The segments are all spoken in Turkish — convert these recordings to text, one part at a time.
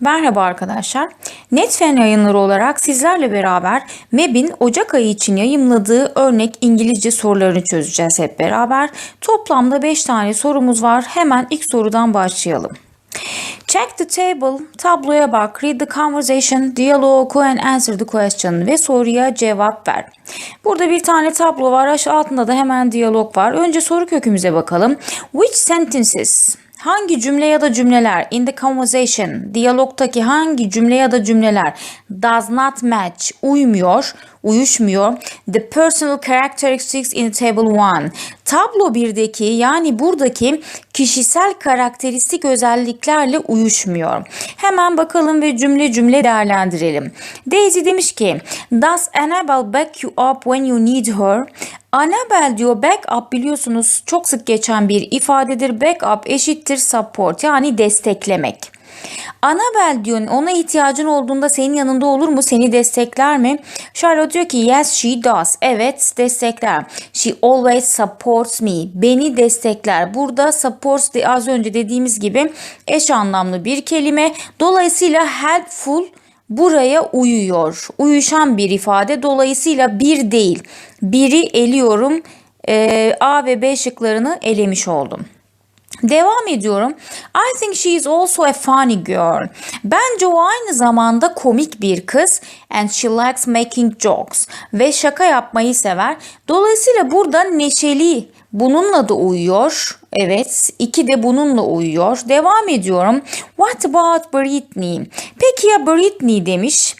Merhaba arkadaşlar. Netfen yayınları olarak sizlerle beraber MEB'in Ocak ayı için yayımladığı örnek İngilizce sorularını çözeceğiz hep beraber. Toplamda 5 tane sorumuz var. Hemen ilk sorudan başlayalım. Check the table, tabloya bak, read the conversation, diyaloğu oku and answer the question ve soruya cevap ver. Burada bir tane tablo var, aşağı altında da hemen diyalog var. Önce soru kökümüze bakalım. Which sentences Hangi cümle ya da cümleler in the conversation, diyalogtaki hangi cümle ya da cümleler does not match, uymuyor, uyuşmuyor. The personal characteristics in table 1. Tablo 1'deki yani buradaki kişisel karakteristik özelliklerle uyuşmuyor. Hemen bakalım ve cümle cümle değerlendirelim. Daisy demiş ki, Does Annabelle back you up when you need her? Annabelle diyor back up biliyorsunuz çok sık geçen bir ifadedir. Back up eşittir support yani desteklemek. Annabelle diyor ona ihtiyacın olduğunda senin yanında olur mu? Seni destekler mi? Charlotte diyor ki yes she does. Evet destekler. She always supports me. Beni destekler. Burada supports de az önce dediğimiz gibi eş anlamlı bir kelime. Dolayısıyla helpful buraya uyuyor. Uyuşan bir ifade. Dolayısıyla bir değil. Biri eliyorum. Ee, A ve B şıklarını elemiş oldum. Devam ediyorum. I think she is also a funny girl. Bence o aynı zamanda komik bir kız. And she likes making jokes. Ve şaka yapmayı sever. Dolayısıyla burada neşeli bununla da uyuyor. Evet, iki de bununla uyuyor. Devam ediyorum. What about Britney? Peki ya Britney demiş.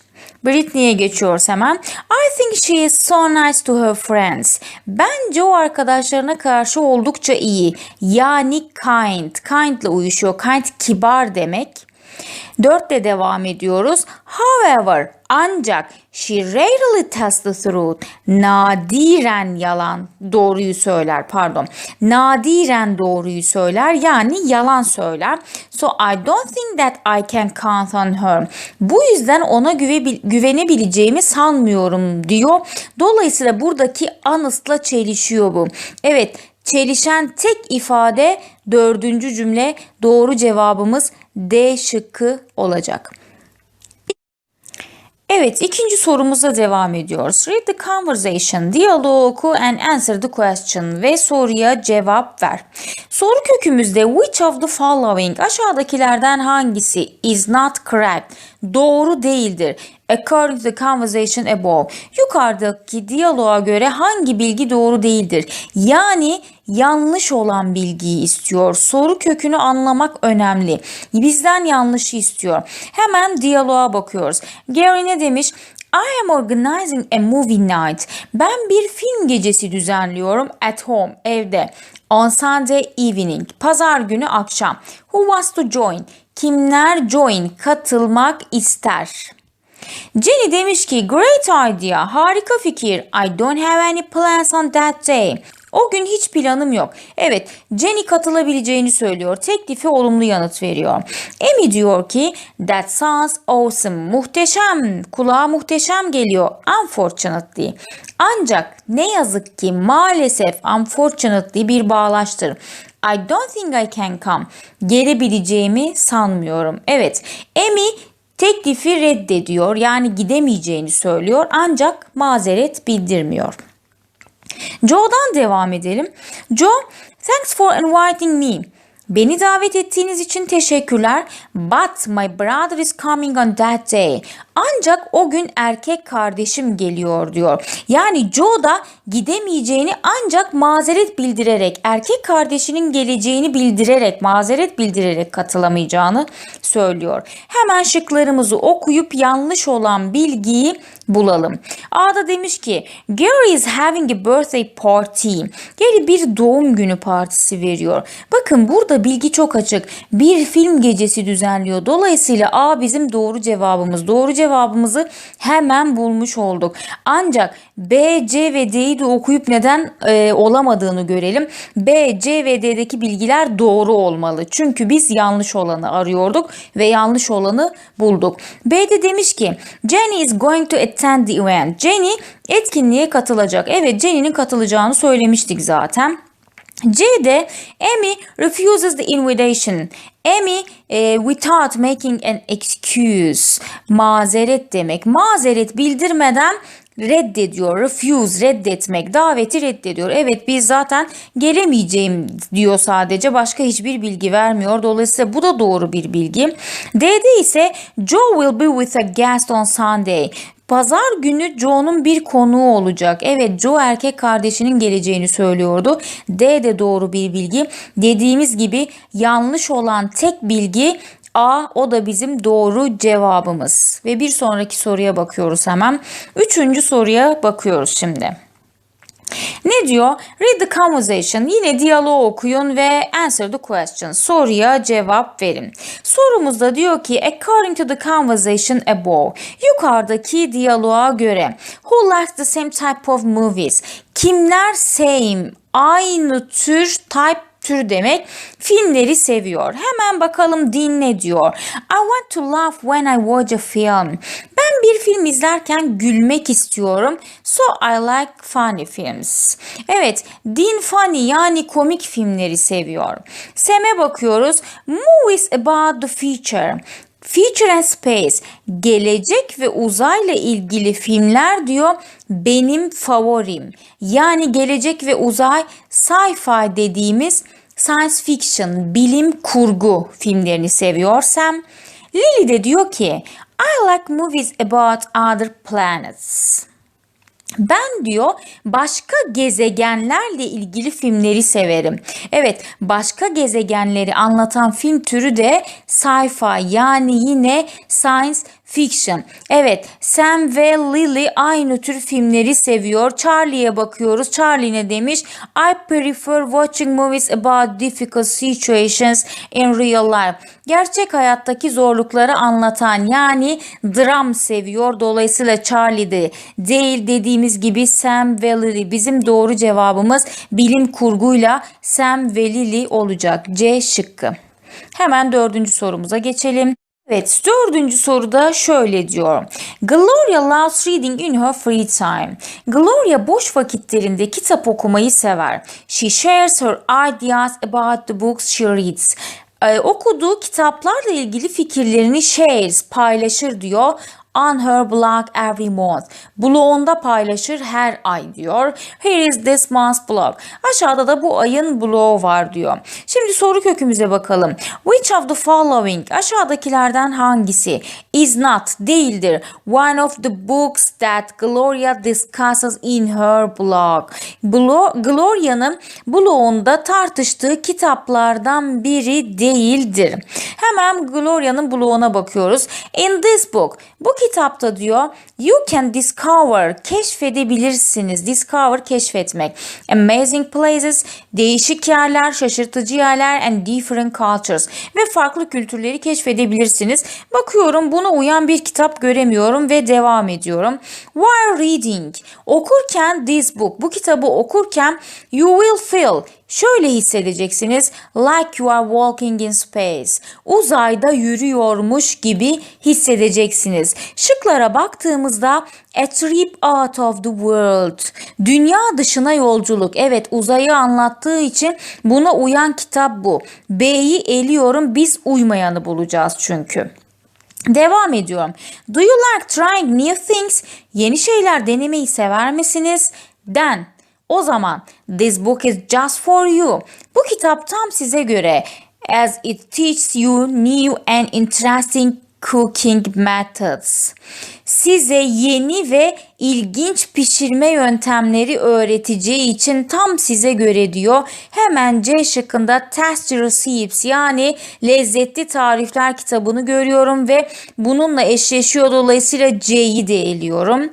Britney'e geçiyoruz hemen. I think she is so nice to her friends. Bence o arkadaşlarına karşı oldukça iyi. Yani kind. Kind ile uyuşuyor. Kind kibar demek. Dörtle devam ediyoruz. However, ancak she rarely tells the truth. Nadiren yalan doğruyu söyler pardon. Nadiren doğruyu söyler yani yalan söyler. So I don't think that I can count on her. Bu yüzden ona güve, güvenebileceğimi sanmıyorum diyor. Dolayısıyla buradaki honest'la çelişiyor bu. Evet çelişen tek ifade dördüncü cümle doğru cevabımız D şıkkı olacak. Evet ikinci sorumuza devam ediyoruz. Read the conversation, diyaloğu oku and answer the question ve soruya cevap ver. Soru kökümüzde which of the following aşağıdakilerden hangisi is not correct doğru değildir. According to the conversation above. Yukarıdaki diyaloğa göre hangi bilgi doğru değildir? Yani yanlış olan bilgiyi istiyor. Soru kökünü anlamak önemli. Bizden yanlışı istiyor. Hemen diyaloğa bakıyoruz. Gary ne demiş? I am organizing a movie night. Ben bir film gecesi düzenliyorum at home, evde. On Sunday evening, pazar günü akşam. Who wants to join? Kimler join, katılmak ister? Jenny demiş ki great idea, harika fikir. I don't have any plans on that day. O gün hiç planım yok. Evet, Jenny katılabileceğini söylüyor. Teklife olumlu yanıt veriyor. Amy diyor ki that sounds awesome. Muhteşem. Kulağa muhteşem geliyor. Unfortunately. Ancak ne yazık ki maalesef unfortunately bir bağlaştır. I don't think I can come. Gelebileceğimi sanmıyorum. Evet, Amy teklifi reddediyor. Yani gidemeyeceğini söylüyor ancak mazeret bildirmiyor. Joe'dan devam edelim. Joe, thanks for inviting me. Beni davet ettiğiniz için teşekkürler. But my brother is coming on that day. Ancak o gün erkek kardeşim geliyor diyor. Yani Joe da gidemeyeceğini ancak mazeret bildirerek, erkek kardeşinin geleceğini bildirerek, mazeret bildirerek katılamayacağını söylüyor. Hemen şıklarımızı okuyup yanlış olan bilgiyi bulalım. A'da demiş ki Gary is having a birthday party. Gary bir doğum günü partisi veriyor. Bakın burada bilgi çok açık. Bir film gecesi düzenliyor. Dolayısıyla A bizim doğru cevabımız. Doğru cevabımızı hemen bulmuş olduk. Ancak B, C ve D'yi de okuyup neden e, olamadığını görelim. B, C ve D'deki bilgiler doğru olmalı. Çünkü biz yanlış olanı arıyorduk ve yanlış olanı bulduk. B'de demiş ki Jenny is going to attend the event. Jenny etkinliğe katılacak. Evet Jenny'nin katılacağını söylemiştik zaten. C'de Amy refuses the invitation. Amy e, without making an excuse. Mazeret demek. Mazeret bildirmeden reddediyor. Refuse reddetmek. Daveti reddediyor. Evet biz zaten gelemeyeceğim diyor sadece. Başka hiçbir bilgi vermiyor. Dolayısıyla bu da doğru bir bilgi. D'de ise Joe will be with a guest on Sunday. Pazar günü Joe'nun bir konuğu olacak. Evet Joe erkek kardeşinin geleceğini söylüyordu. D de doğru bir bilgi. Dediğimiz gibi yanlış olan tek bilgi A o da bizim doğru cevabımız. Ve bir sonraki soruya bakıyoruz hemen. Üçüncü soruya bakıyoruz şimdi. Ne diyor? Read the conversation. Yine diyaloğu okuyun ve answer the question. Soruya cevap verin. Sorumuzda diyor ki according to the conversation above. Yukarıdaki diyaloğa göre who likes the same type of movies? Kimler same aynı tür type tür demek. Filmleri seviyor. Hemen bakalım din ne diyor. I want to laugh when I watch a film. Ben bir film izlerken gülmek istiyorum. So I like funny films. Evet, din funny yani komik filmleri seviyor. Sem'e bakıyoruz. Movies about the future. Future and Space, gelecek ve uzayla ilgili filmler diyor benim favorim. Yani gelecek ve uzay sci-fi dediğimiz science fiction, bilim kurgu filmlerini seviyorsam Lily de diyor ki I like movies about other planets. Ben diyor başka gezegenlerle ilgili filmleri severim. Evet başka gezegenleri anlatan film türü de sci-fi yani yine science fiction. Evet Sam ve Lily aynı tür filmleri seviyor. Charlie'ye bakıyoruz. Charlie ne demiş? I prefer watching movies about difficult situations in real life. Gerçek hayattaki zorlukları anlatan yani dram seviyor. Dolayısıyla Charlie de değil dediğimiz gibi Sam ve Lily. Bizim doğru cevabımız bilim kurguyla Sam ve Lily olacak. C şıkkı. Hemen dördüncü sorumuza geçelim. Evet, dördüncü soruda şöyle diyor. Gloria loves reading in her free time. Gloria boş vakitlerinde kitap okumayı sever. She shares her ideas about the books she reads. Ee, okuduğu kitaplarla ilgili fikirlerini shares, paylaşır diyor on her blog every month. Blogunda paylaşır her ay diyor. Here is this month's blog. Aşağıda da bu ayın blogu var diyor. Şimdi soru kökümüze bakalım. Which of the following aşağıdakilerden hangisi is not değildir one of the books that Gloria discusses in her blog. Blo Gloria'nın blogunda tartıştığı kitaplardan biri değildir. Hemen Gloria'nın bloguna bakıyoruz. In this book bu kitapta diyor you can discover keşfedebilirsiniz. Discover keşfetmek. Amazing places değişik yerler, şaşırtıcı yerler and different cultures ve farklı kültürleri keşfedebilirsiniz. Bakıyorum buna uyan bir kitap göremiyorum ve devam ediyorum. While reading okurken this book bu kitabı okurken you will feel Şöyle hissedeceksiniz. Like you are walking in space. Uzayda yürüyormuş gibi hissedeceksiniz. Şıklara baktığımızda A trip out of the world. Dünya dışına yolculuk. Evet uzayı anlattığı için buna uyan kitap bu. B'yi eliyorum biz uymayanı bulacağız çünkü. Devam ediyorum. Do you like trying new things? Yeni şeyler denemeyi sever misiniz? Then o zaman this book is just for you. Bu kitap tam size göre. As it teaches you new and interesting cooking methods. Size yeni ve ilginç pişirme yöntemleri öğreteceği için tam size göre diyor. Hemen C şıkkında Tasty Recipes yani lezzetli tarifler kitabını görüyorum ve bununla eşleşiyor dolayısıyla C'yi de eliyorum.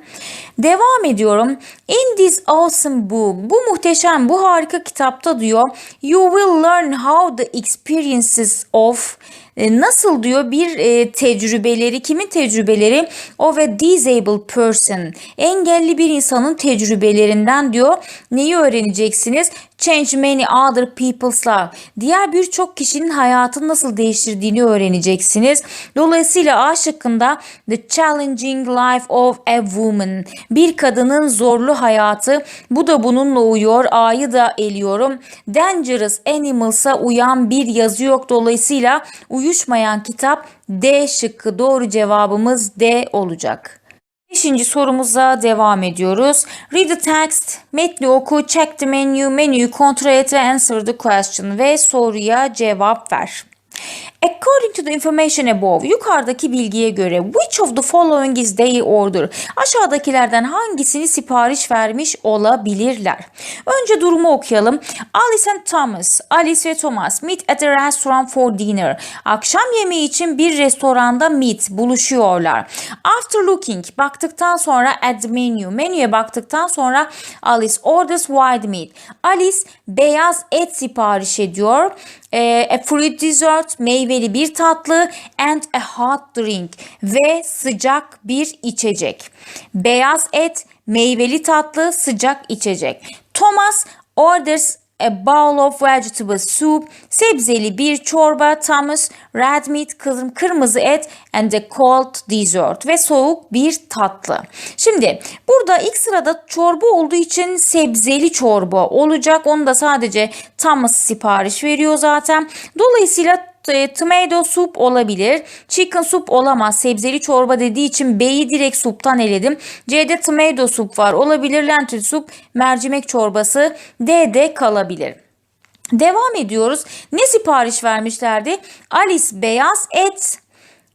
Devam ediyorum. In this awesome book, bu muhteşem, bu harika kitapta diyor, you will learn how the experiences of e, nasıl diyor bir e, tecrübeleri kimin tecrübeleri o ve disabled person engelli bir insanın tecrübelerinden diyor neyi öğreneceksiniz change many other people's life. Diğer birçok kişinin hayatını nasıl değiştirdiğini öğreneceksiniz. Dolayısıyla A şıkkında the challenging life of a woman. Bir kadının zorlu hayatı. Bu da bununla uyuyor. A'yı da eliyorum. Dangerous animals'a uyan bir yazı yok. Dolayısıyla uyuşmayan kitap D şıkkı doğru cevabımız D olacak. Beşinci sorumuza devam ediyoruz. Read the text, metni oku, check the menu, menüyü kontrol et ve answer the question ve soruya cevap ver. According to the information above, yukarıdaki bilgiye göre which of the following is their order? Aşağıdakilerden hangisini sipariş vermiş olabilirler? Önce durumu okuyalım. Alice and Thomas, Alice ve Thomas meet at a restaurant for dinner. Akşam yemeği için bir restoranda meet, buluşuyorlar. After looking, baktıktan sonra at the menu, menüye baktıktan sonra Alice orders white meat. Alice beyaz et sipariş ediyor. Ee, a fruit dessert, meyveli bir tatlı and a hot drink ve sıcak bir içecek. Beyaz et, meyveli tatlı, sıcak içecek. Thomas orders a bowl of vegetable soup, sebzeli bir çorba, Thomas, red meat, kırmızı et and a cold dessert ve soğuk bir tatlı. Şimdi burada ilk sırada çorba olduğu için sebzeli çorba olacak. Onu da sadece Thomas sipariş veriyor zaten. Dolayısıyla tomato soup olabilir. Chicken soup olamaz. Sebzeli çorba dediği için B'yi direkt suptan eledim. C'de tomato soup var. Olabilir lentil soup, mercimek çorbası. D'de kalabilir. Devam ediyoruz. Ne sipariş vermişlerdi? Alice beyaz et,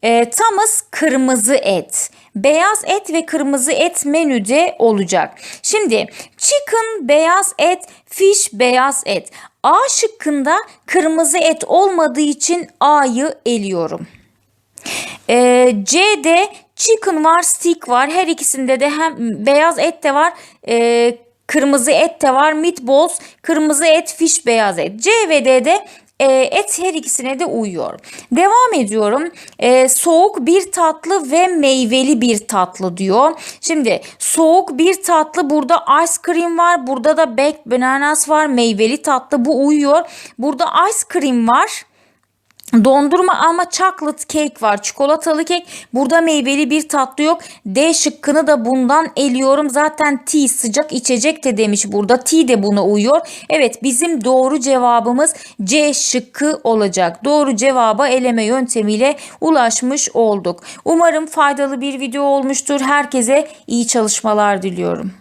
e, Thomas kırmızı et. Beyaz et ve kırmızı et menüde olacak. Şimdi chicken beyaz et, fish beyaz et. A şıkkında kırmızı et olmadığı için A'yı eliyorum. Ee, C'de chicken var, stick var. Her ikisinde de hem beyaz et de var, e, kırmızı et de var. Meatballs, kırmızı et, fish beyaz et. C ve D'de e, et her ikisine de uyuyor. Devam ediyorum. E, soğuk bir tatlı ve meyveli bir tatlı diyor. Şimdi soğuk bir tatlı burada ice cream var. Burada da baked bananas var. Meyveli tatlı bu uyuyor. Burada ice cream var. Dondurma ama chocolate cake var. Çikolatalı kek. Burada meyveli bir tatlı yok. D şıkkını da bundan eliyorum. Zaten tea sıcak içecek de demiş burada. Tea de buna uyuyor. Evet bizim doğru cevabımız C şıkkı olacak. Doğru cevaba eleme yöntemiyle ulaşmış olduk. Umarım faydalı bir video olmuştur. Herkese iyi çalışmalar diliyorum.